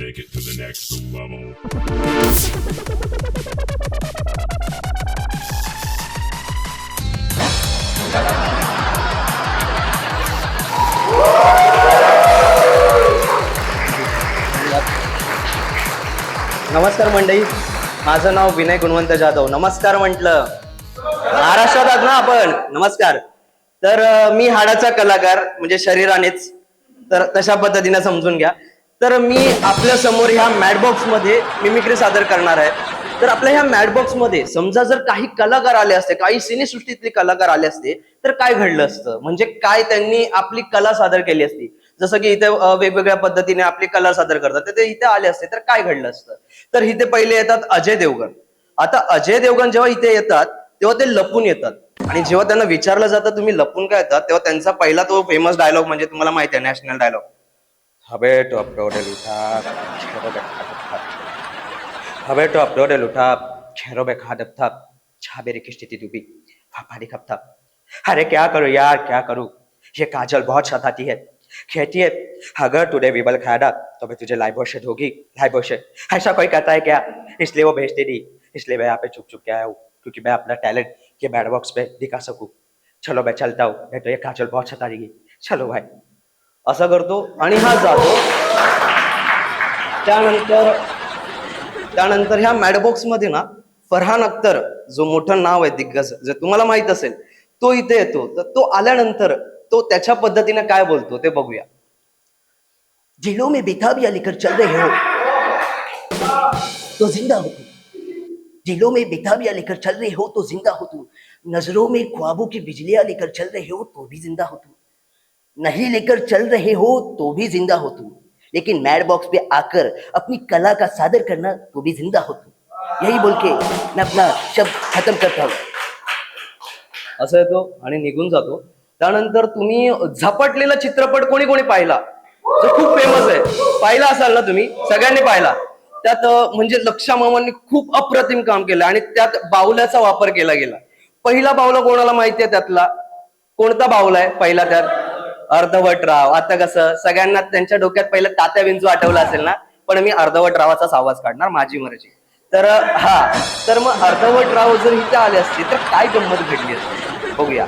take it to the next level. नमस्कार मंडळी. माझं नाव विनय गुणवंत जाधव. नमस्कार म्हटलं. महाराष्ट्रात आहात ना आपण? नमस्कार. तर मी हाडाचा कलाकार म्हणजे शरीरानेच. तर तशा पद्धतीने समजून घ्या. तर मी आपल्यासमोर ह्या मॅटबॉक्समध्ये मिमिक्री सादर करणार आहे. तर आपल्या ह्या मॅटबॉक्समध्ये समजा जर काही कलाकार आले असते काही सिनेसृष्टीतले कलाकार आले असते तर काय घडलं असतं? म्हणजे काय त्यांनी आपली कला सादर केली असती? जसं की इथे वेगवेगळ्या पद्धतीने आपली कला सादर करतात तर ते इथे आले असते तर काय घडलं असतं? तर इथे पहिले येतात अजय देवगण. आता अजय देवगण जेव्हा इथे येतात तेव्हा ते लपून येतात. आणि जेव्हा त्यांना विचारलं जातं तुम्ही लपून काय येतात? तेव्हा त्यांचा पहिला तो फेमस डायलॉग म्हणजे तुम्हाला माहिती आहे नॅशनल डायलॉग हवे तो अपलोडेल उठा खेरो बे खादप हवे तो अपलोडेल उठा खेरो बे खादप था छाबेरी की स्थिति डूबी फाफाड़ी था अरे क्या करूँ यार क्या करूँ ये काजल बहुत सताती है कहती है अगर तूने विबल खाया तो मैं तुझे लाइव से होगी लाइव से ऐसा कोई कहता है क्या इसलिए वो भेजते नहीं इसलिए मैं यहाँ पे चुप चुप के आया हूँ क्योंकि मैं अपना टैलेंट ये बैड बॉक्स पे दिखा सकूँ चलो मैं चलता हूँ नहीं तो ये काजल बहुत सता रही चलो भाई असं करतो आणि हा जातो. त्यानंतर त्यानंतर ह्या मॅडबॉक्समध्ये ना फरहान अख्तर जो मोठं नाव आहे दिग्गज जर तुम्हाला माहीत असेल तो इथे येतो. तर तो आल्यानंतर तो त्याच्या पद्धतीने काय बोलतो ते बघूया. दिलों में बेताबियां लेकर चल रहे हो। तो जिंदा हो तू दिलों में बेताबियां लेकर चल रहे हो तो जिंदा हो तू नजरों में ख्वाबों की बिजलियां लेकर चल रहे हो तो भी जिंदा हो तू नहीं लेकर चल रहे हो तो भी जिंदा हो तुम। लेकिन मैड बॉक्स पे आकर अपनी कला का सादर करना तो भी जिंदा हो तुम। यही बोल के मैं अपना शब्द खत्म करता हूँ। असं येतो आणि निघून जातो. त्यानंतर तुम्ही झपटलेला चित्रपट कोणी कोणी पाहिला? जो खूप फेमस आहे. पाहिला असाल ना तुम्ही? सगळ्यांनी पाहिला. त्यात म्हणजे लक्षा मामांनी खूप अप्रतिम काम केलं आणि त्यात बावल्याचा वापर केला गेला. पहिला बाहुला कोणाला माहिती आहे त्यातला? कोणता बाहुला आहे पहिला त्यात? अर्धवट राव. आता कसं सगळ्यांना त्यांच्या डोक्यात पहिलं तात्या विंचू आठवलं असेल ना पण मी अर्धवट रावाचाच आवाज काढणार माझी मर्जी. तर हा तर मग अर्धवट राव जर इथे आले असते तर काय गंमत घडली असते? बघूया.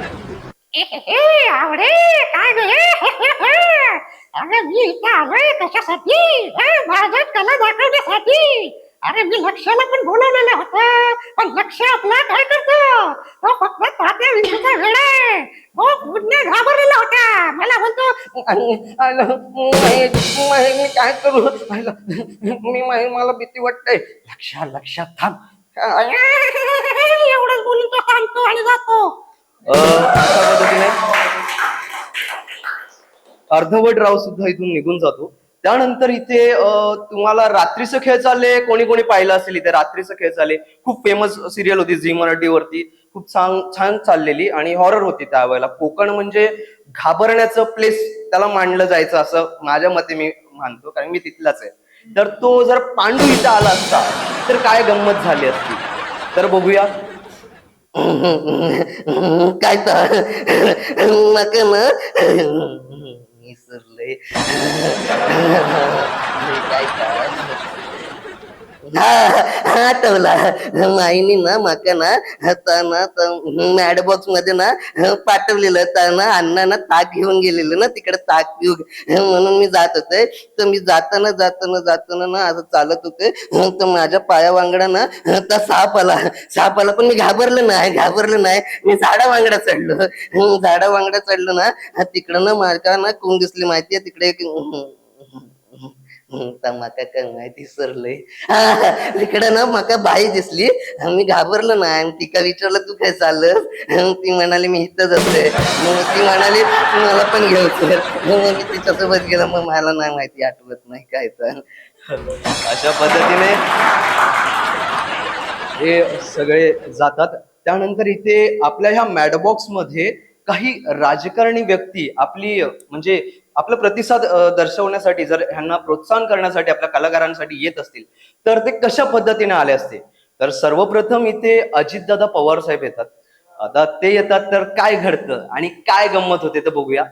आवडे काय अरे मी इथे आलोय कशासाठी? माझ्या कला दाखवण्यासाठी. अरे मी लक्षाला पण बोलवलेलं होतं पण लक्ष आपला काय करतो? तो फक्त तात्या विंजूचा वेळ आहे तो पूर्ण घाबरलेला होता मला म्हणतो मी काय करू? मी मला भीती वाटते. लक्षात लक्षात थांब. एवढंच बोलून तो थांबतो आणि जातो. अशा पद्धतीने अर्धवट राव सुद्धा इथून निघून जातो. त्यानंतर इथे तुम्हाला रात्रीचं खेळ चालले. कोणी कोणी पाहिलं असेल इथे रात्रीचं खेळ चालले. खूप फेमस सिरियल होती झी मराठीवरती. खूप छान छान चाललेली आणि हॉरर होती त्यावेळेला. कोकण म्हणजे घाबरण्याचं प्लेस त्याला मांडलं जायचं असं माझ्या मते मी मानतो कारण मी तिथलाच आहे. तर तो जर पांडू इथं आला असता तर काय गंमत झाली असती? तर बघूया. काय तर. ना. विसरले काय हा आठवला माईनी ना माका ना आता मॅड बॉक्समध्ये ना पाठवलेलं. त्यांना अण्णा ना ताक घेऊन गेलेलं ना तिकडे ताक पिऊ म्हणून मी जात होते. तर मी जाताना जाताना जाताना ना असं चालत होते. तर माझ्या पाया वांगडा ना त्या साप आला साप आला पण मी घाबरलं नाही घाबरलं नाही. मी झाडा वांगडा चढलो. झाडा वांगडा चढलो ना तिकडं ना माझ्या ना कोण दिसली माहिती आहे तिकडे एक माका काय माहिती सरलंय. तिकडे ना माका बाई दिसली. मी घाबरलो ना आणि तिका विचारलं तू काय चाललं ती म्हणाली मी इथंच असते. मग ती म्हणाली मला पण घेऊ मग मी तिच्यासोबत गेलो मग मला नाही माहिती आठवत नाही काय तर. अशा पद्धतीने हे सगळे जातात. त्यानंतर इथे आपल्या ह्या मॅडबॉक्समध्ये काही राजकारणी व्यक्ती आपली म्हणजे आपला प्रतिसाद दर्शवण्यासाठी जर ह्यांना प्रोत्साहन करण्यासाठी आपल्या कलाकारांसाठी येत असतील तर ते कशा पद्धतीने आले असते? तर सर्वप्रथम इथे अजितदादा पवार साहेब येतात. आता ते येतात तर काय घडतं आणि काय गंमत होते ते बघूया.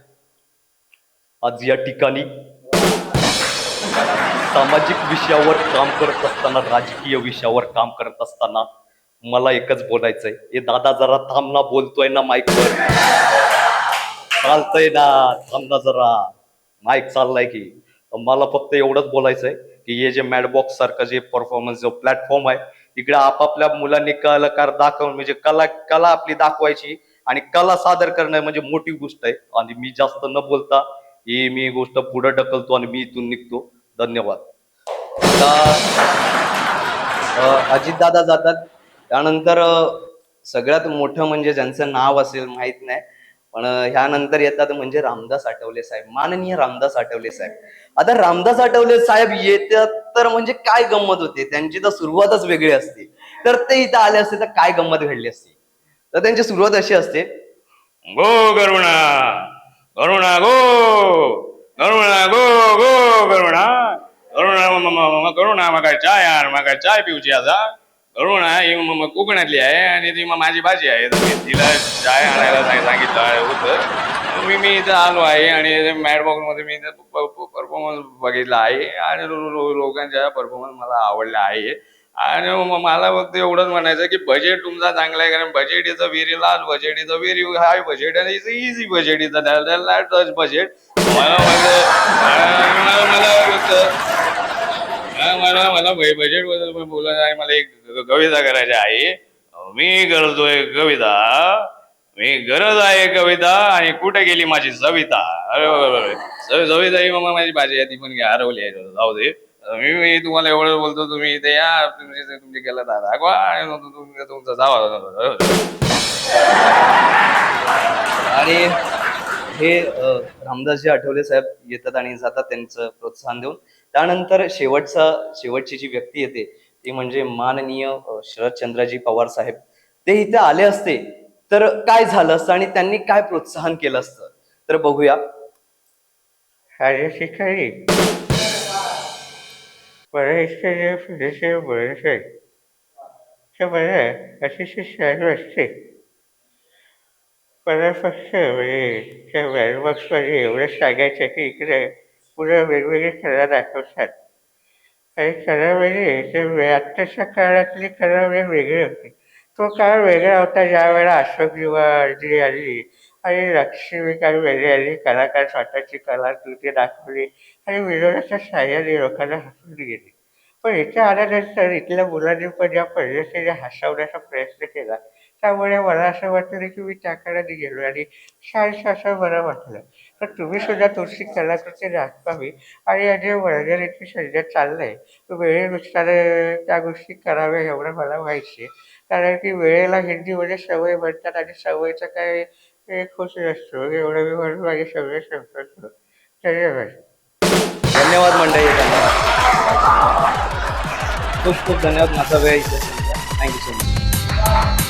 आज या ठिकाणी सामाजिक विषयावर काम करत असताना राजकीय विषयावर काम करत असताना मला एकच बोलायचंय. हे दादा जरा थांब ना बोलतोय ना माईकवर चालतंय ना थांब ना जरा. माईक चाललाय की मला फक्त एवढंच बोलायचंय की हे जे मॅडबॉक्स सारखं जे परफॉर्मन्स जो प्लॅटफॉर्म आहे तिकडे आपापल्या मुलांनी कलाकार दाखवून म्हणजे कला कला आपली दाखवायची आणि कला सादर करणं म्हणजे मोठी गोष्ट आहे. आणि मी जास्त न बोलता ही मी गोष्ट पुढे ढकलतो आणि मी इथून निघतो. धन्यवाद. अजित अजितदादा जातात. त्यानंतर सगळ्यात मोठं म्हणजे ज्यांचं नाव असेल माहीत नाही. पण ह्यानंतर येतात म्हणजे रामदास आठवले साहेब. माननीय रामदास आठवले साहेब. आता रामदास आठवले साहेब येतात तर म्हणजे काय गंमत होते? त्यांची तर सुरुवातच वेगळी असते. तर ते इथं आले असते तर काय गंमत घडली असते? तर त्यांची सुरुवात अशी असते. गो गरुणा गरुणा गो गरुणा गो गो गरुणा गरुणा गरुणा मग काय करुणा म्हाका चाय मग काय चाय पिऊची आता अरुणा ही मग म- कोकणातली आहे आणि ती मग माझी भाजी आहे. तर मी तिला चाय आणायला सांग- सांगितलं होतं. मी मी इथं आलो आहे आणि मॅडबॉक्समध्ये मी परफॉर्मन्स बघितला आहे आणि लो- लो- लोकांच्या परफॉर्मन्स मला आवडला आहे. आणि म- मला फक्त एवढंच म्हणायचं की बजेट तुमचा चांगला आहे कारण budget is a very large budget is a very high budget आणि is easy budget is a large touch budget मला माझं मला मला मला मला मला बजेटबद्दल पण बोलायचं आहे मला एक कविता करायची आहे. मी करतोय कविता. मी गरज आहे कविता आणि कुठे गेली माझी सविता? अरे सविता ही मग माझी भाजी आहे. ती पण हरवली आहे. जाऊ दे. मी मी तुम्हाला एवढं बोलतो तुम्ही इथे या. तुमची तुमची केलं दाखवा आणि तुमचा तुमचं जावा. आणि हे रामदासजी आठवले साहेब येतात आणि जातात त्यांचं प्रोत्साहन देऊन. त्यानंतर शेवटचा शेवटची जी व्यक्ती येते ती म्हणजे माननीय शरदचंद्रजी पवार साहेब. ते इथे आले असते. तर काय झालं असतं आणि त्यांनी काय प्रोत्साहन केलं असतं? तर बघूया. शिकारी अतिशय चालू असते. मला फक्त म्हणजे त्या एवढं सांगायचं की इकडे पुढे वेगवेगळे कला दाखवतात. आणि कला ते आत्ताच्या काळातली कला वेगळी होती. तो काळ वेगळा होता ज्या वेळेला अशोक जी आली आणि लक्ष्मीकांत वेगळी आली. कलाकार स्वतःची कलाकृती दाखवली आणि विनोदाच्या साह्याने लोकांना हसून गेली पण इथे आल्यानंतर इथल्या मुलांनी पण ज्या पद्धतीने हसवण्याचा प्रयत्न केला. त्यामुळे मला असं वाटलं की मी त्या काळात गेलो आणि छानसं असं मला वाटलं. तर तुम्ही सुद्धा तुमची कलाकृती दाखवावी आणि या जे वर्गणीची सध्या आहे वेळेनुसार त्या गोष्टी कराव्या एवढं मला माहिती कारण की वेळेला हिंदीमध्ये सवय म्हणतात आणि सवयीचं काय खुश नसतो. एवढं मी म्हणून माझे सगळे संपर्क धन्यवाद धन्यवाद मंडळी खूप खूप धन्यवाद. माझा वेळ थँक्यू सो मच